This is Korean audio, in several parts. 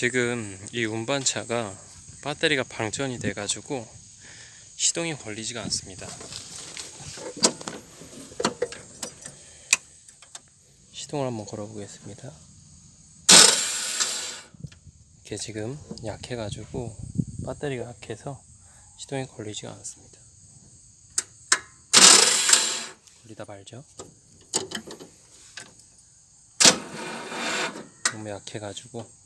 지금 이 운반차가 배터리가 방전이 돼 가지고 시동이 걸리지가 않습니다. 시동을 한번 걸어 보겠습니다. 이게 지금 약해 가지고 배터리가 약해서 시동이 걸리지가 않습니다. 걸리다 말죠. 너무 약해 가지고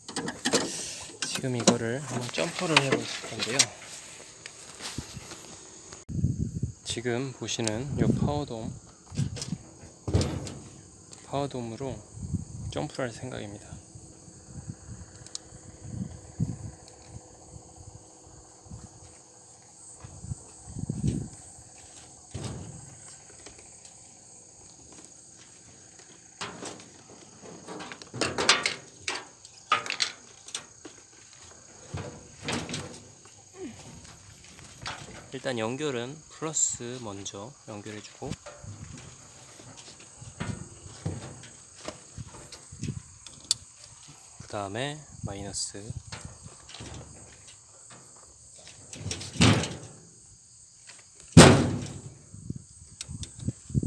지금 이거를 한번 점퍼를 해볼 건데요. 지금 보시는 이 파워돔 파워돔으로 점프를 할 생각입니다. 일단 연결은 플러스 먼저 연결해주고. 그 다음에 마이너스.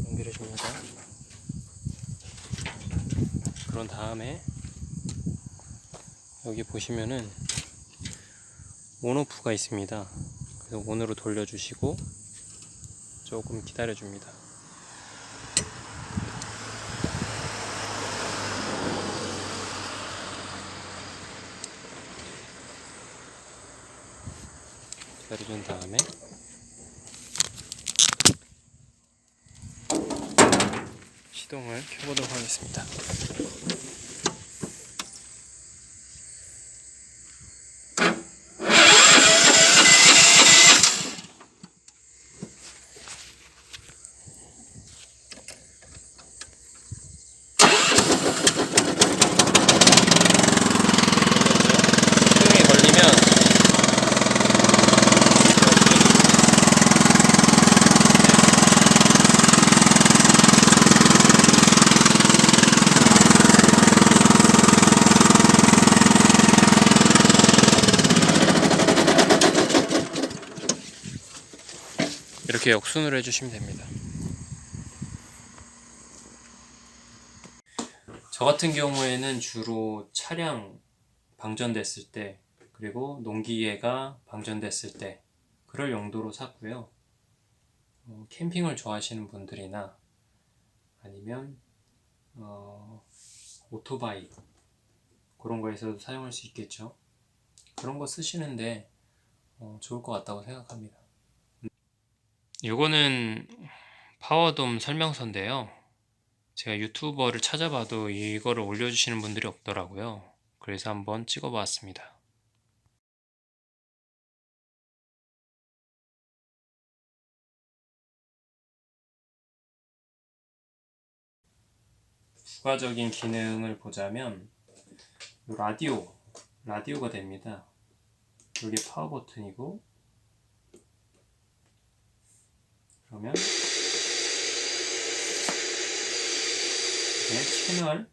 연결해줍니다. 그런 다음에 여기 보시면은 온오프가 있습니다 온으로 돌려주시고 조금 기다려줍니다. 기다려준 다음에 시동을 켜보도록 하겠습니다. 시동이 걸리면 이렇게 역순으로 해주시면 됩니다. 저 같은 경우에는 주로 차량 방전됐을 때 그리고 농기계가 방전됐을 때 그럴 용도로 샀고요. 어, 캠핑을 좋아하시는 분들이나 아니면 어, 오토바이 그런 거에서도 사용할 수 있겠죠. 그런 거 쓰시는데 어, 좋을 것 같다고 생각합니다. 요거는 파워돔 설명서인데요. 제가 유튜버를 찾아봐도 이거를 올려주시는 분들이 없더라고요. 그래서 한번 찍어봤습니다. 추가적인 기능을 보자면 요 라디오, 라디오가 됩니다. 여기 파워 버튼이고 그러면 네, 채널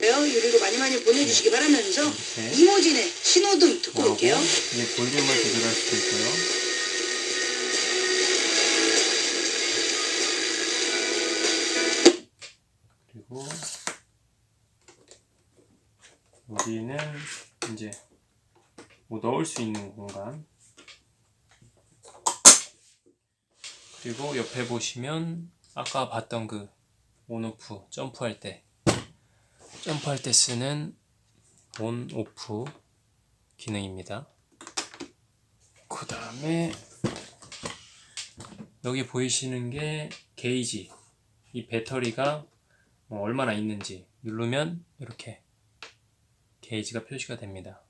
유리로 많이 많이 보내주시기 바라면서 이렇게 이모진의 신호등 듣고 나오고 올게요. 이게 볼륨을 조절할 수도 있고요. 그리고 여기는 이제 뭐 넣을 수 있는 공간. 그리고 옆에 보시면 아까 봤던 그 온오프 점프할 때 점프할 때 쓰는 온 오프 기능입니다. 그 다음에 여기 보이시는 게 게이지 이 배터리가 뭐 얼마나 있는지 누르면 이렇게 게이지가 표시가 됩니다.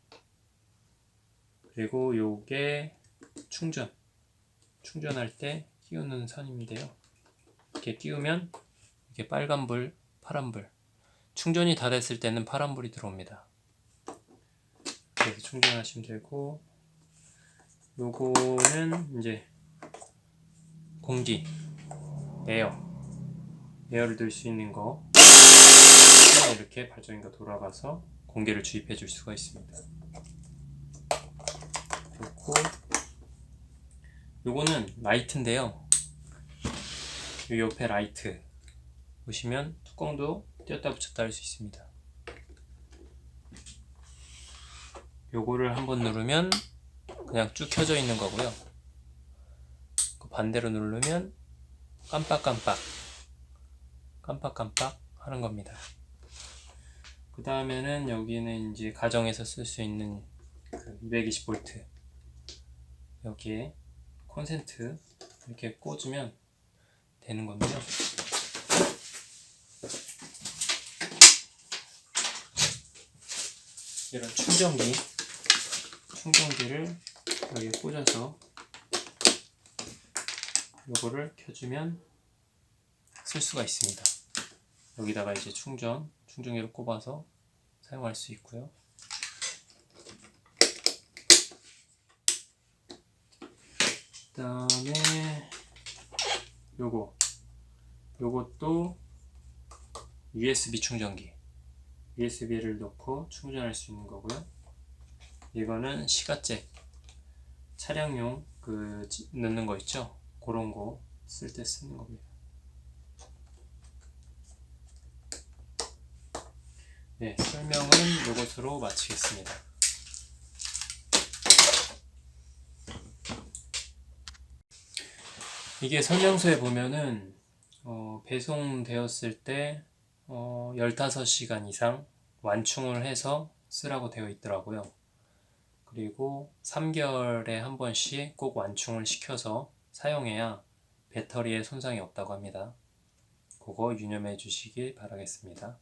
그리고 요게 충전 충전할 때 끼우는 선인데요. 이렇게 끼우면 이게 빨간불, 파란불 충전이 다 됐을 때는 파란불이 들어옵니다. 그래서 충전하시면 되고 요거는 이제 공기 에어 에어를 넣을 수 있는 거 이렇게 발전기가 돌아가서 공기를 주입해 줄 수가 있습니다. 그렇고 요거는 라이트인데요. 요 옆에 라이트 보시면 뚜껑도 띄었다 붙였다 할 수 있습니다. 요거를 한번 누르면 그냥 쭉 켜져 있는 거고요. 그 반대로 누르면 깜빡깜빡 깜빡깜빡 하는 겁니다. 그 다음에는 여기는 이제 가정에서 쓸 수 있는 그 220V 여기에 콘센트 이렇게 꽂으면 되는 건데요. 이런 충전기 충전기를 여기에 꽂아서 요거를 켜주면 쓸 수가 있습니다. 여기다가 이제 충전 충전기를 꼽아서 사용할 수 있고요. 다음에 요거 요것도 USB 충전기 USB를 놓고 충전할 수 있는 거고요. 이거는 시가잭 차량용 그 지- 넣는 거 있죠? 그런 거 쓸 때 쓰는 겁니다. 네, 설명은 이것으로 마치겠습니다. 이게 설명서에 보면은 어, 배송되었을 때 어, 15시간 이상 완충을 해서 쓰라고 되어 있더라고요. 그리고 3개월에 한 번씩 꼭 완충을 시켜서 사용해야 배터리에 손상이 없다고 합니다. 그거 유념해 주시길 바라겠습니다.